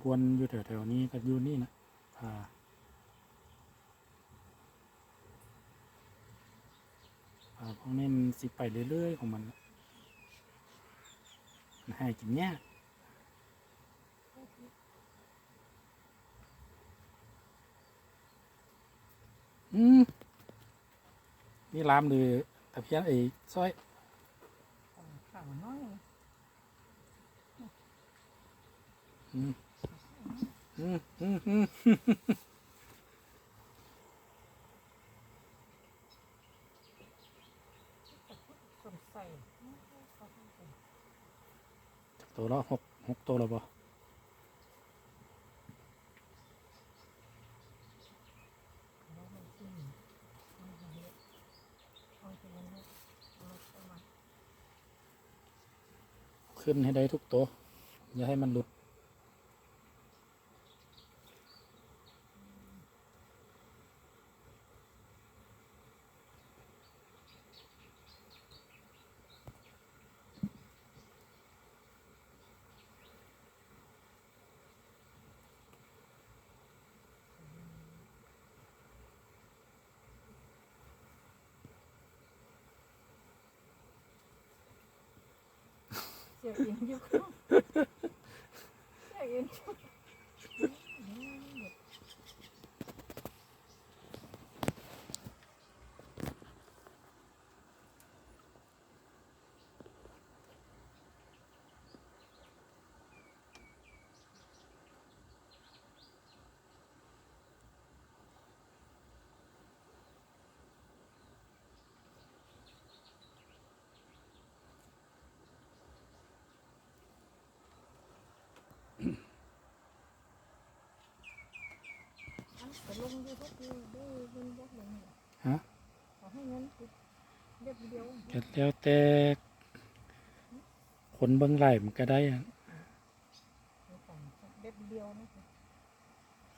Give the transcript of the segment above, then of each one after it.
บวนอยู่แถวๆนี้ก็อยู่นี่นะพาพาพวกนี้มันสิไปเรื่อยๆของมันมันให้กินยากอืมนี่ลามหรือตะเพียนไอ้สร้อยข่าวน้อยอืม ตัวละหกหกตัวล้วบ่ขึ้นให้ได้ทุกตัว อย่าให้มันหลุด เสียอินอยู่ข้างเสียอินอยู่ปลงยูทูบดูดูเงินบล็อกลงเนี่ย ฮะขอให้เงินติดเด็ดเดียวก็แล้วแต่คนเบิ่งไล่มันก็ได้อะ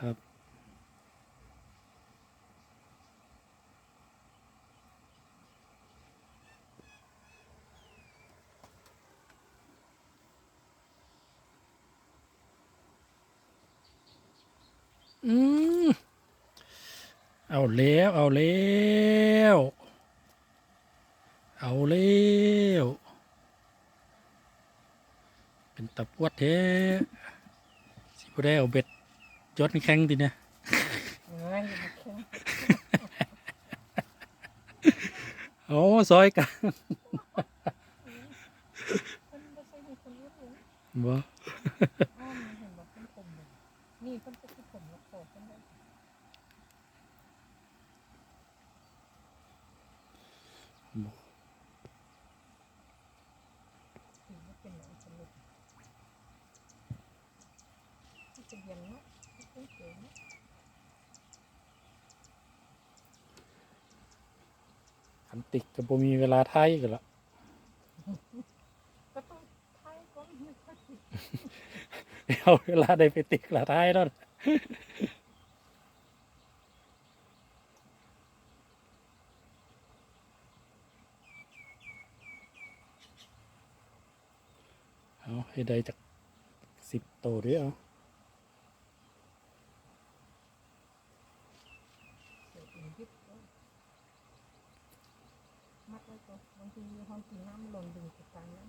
ครับอืม เอาแล้ว เอาแล้วเอาแล้วเป็นตะปวดแท้สิบ่ได้เอาเบ็ดจดแข็งดิเนี่ยโอ้ซอยกันบ่ อ้อมเห็นบอกเป็นผมเลยนี่เพิ่นจะคิดผมแล้วขอเพิ่นได้ถือว่าเป็นหนังสนุกที่จะเย็นเนาะที่เพิ่งเกิดเนาะ คันติกก็บ่มีเวลาท้ายกันละก็ต้องทายก่อนไม่ค่อยติดเอาเวลาได้ไปติกละท้ายแล้วนะเอาให้ได้จากสิบโตวด้วยเอา เสียอินยิบก็มัดไว้ก่อนบางทีห้องกิ นน้ำหล่นดึงจากกลางน้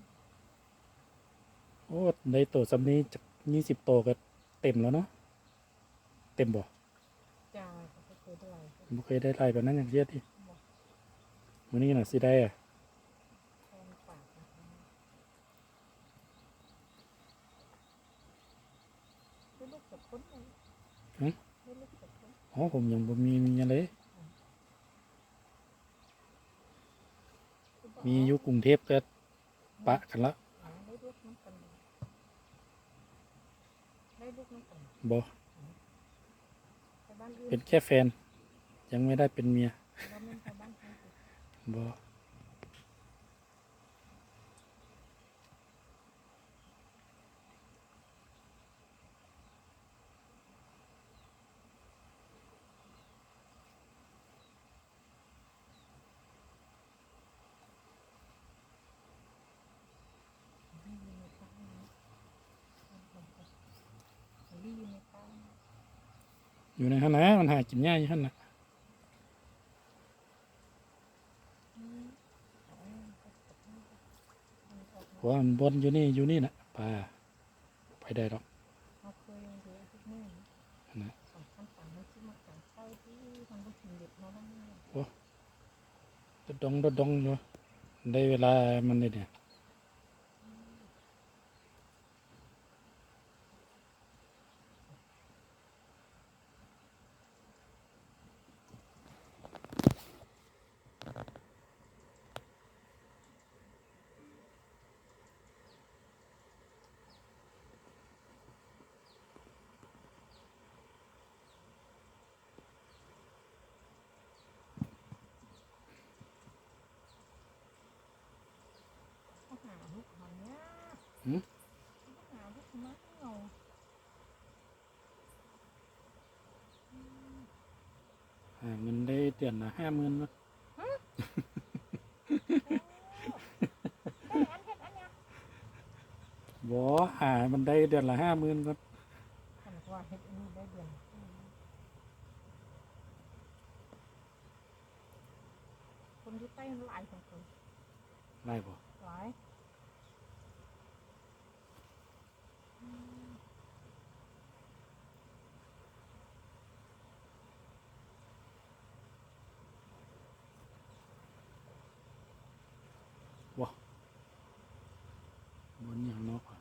โอ้ได้โตวสำนี้จากยี่สิบโตวก็เต็มแล้วเนาะเต็มบ่ำจ่าก็จะเคยได้บ่เคยได้ไล่แบบนั้นอย่างเดียวที่มื้อนี้น่ะสิได้อะแทนปากนะคะได้ลูกกับคนเลยได้ลูกกับคนอ๋อผมยังบ่มีมีอะไร มีอยู่กรุงเทพก็ปะกันละได้ลูกน้ำกันเลยได้ลูกน้ำกันบ่ไปบ้านอื่นเป็นแค่แฟน ยังไม่ได้เป็นเมียแล้วมันไปบ้า อยู่ในหันนะมันหากินง่ายอยู่หันนะหัวมันบนอยู่นี่อยู่นี่นะปลาไปได้หรอกนะโอ้ดดองดดองอยู่ได้เวลามันเลยเนี่ย เขาหาลูกเขาเนี่ย หืมเขาหาลูกมะเงาหาเงินได้เดือนละห้าหมื่นวะได้อันเห็ดอันเนี้ยบ่หามันได้เดือนละห้าหมื่นวะฉันก็ว่าเห็ดอันนี้ได้เดือนคนที่ใต้มันหลายของคน ได้บ่หลายบนอย่างนอกอะ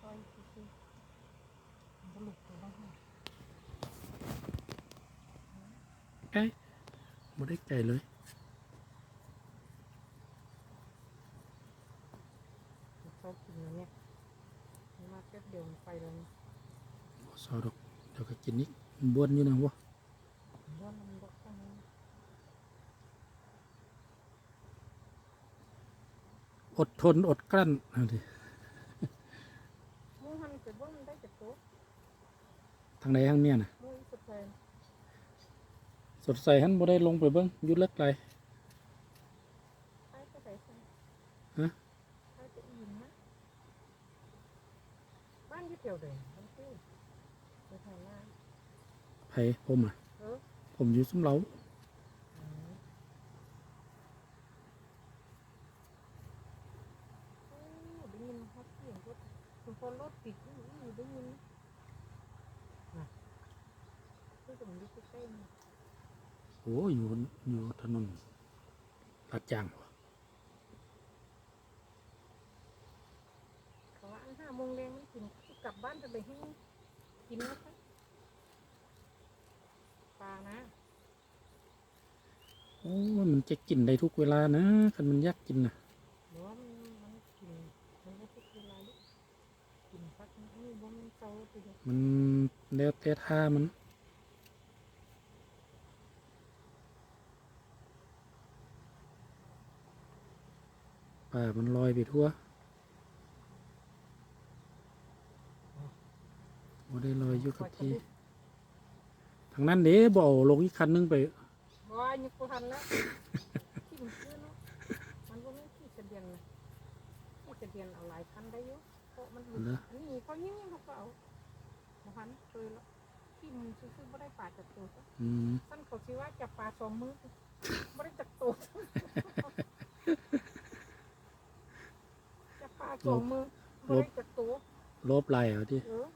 ซอยซื้อๆมันก็หลุดตัวแล้วค่ะ ใกล้บ่ได้ไกลเลยชอบกินนะเนี่ยมันมาแป๊บเดียวมันไปแล้วนะบ่ซอดอกเดี๋ยวก็กินอีกมันบวนอยู่นะวะว่ามันบอกกันนะอดทนอดกลั้นเอาดิมูหันเกิดว่ามันได้จากโต๊ะทางใดทางเนี้ยน่ะมูอีสุ ดเลยสดใสหันบ่ได้ลงไปเบิ่งอยู่เลิกไกลใช่ก็ใส่ใส่ฮะใช่จะอิ่มนะบ้านอยี่เดียวเดิมบ้านตู้ไปทางหน้าไผผมอะเออผมอยู่ซุ้มเหลาอืมโอ้ได้ยิน อรถติดอยู่อยู่ได้ยินนะคือผมอยู่ใกล้ๆนี่โอ้อยู่อยู่ถนนลาดจางวะเขาว่าอันห้าโมงแรงมันกินกลับบ้านจะไปให้กินนะคะปลานะโอ้มันจะกินได้ทุกเวลานะคันมันอยากกินน่ะหรือว่ามันมันกินมันไม่ทุกเวลาลูกกินพักนึงนี่บ่มันเศร้าไปเลยมันแล้วแต่ท่ามัน ป่ามันลอยไปทั่วบ่ได้ลอยอยู่กับที่ทางนั้นเด้บ่เอาลงอีกคันนึงไปบ่ว่ายุคทันแล้วที่มันคือเนาะมันก็ไม่ที่เสดียนนะที่เสดียนเอาหลายคันได้อยู่เพราะมันหลุดเหรออันนี้เขายิ่งๆเขาก็เอาบ่ทันเคยแล้วที่มันซื้อๆบ่ได้ปลาจากตัวซะอืมท่านเขาสิว่าจับปลาสองมือบ่ได้จับตัวจับปลา สองมือบ่ได้จับตัวลบลายเอาที่เออ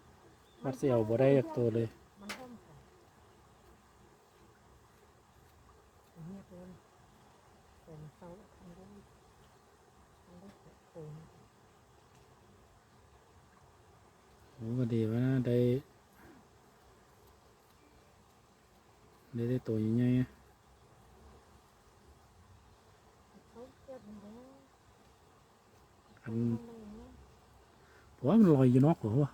วัดเสียวบ่ได้จากตัวเลย มันห้อมค่ะเงียบเลยเป็นเสาทำได้ทำได้เต็มโอ้ก็ดีว่านะได้ ได้ได้ตัวใหญ่ๆอะเขาเจ็บมันแล้ว อัน ทำได้ ว่ามันลอยอยู่นอกหัววะ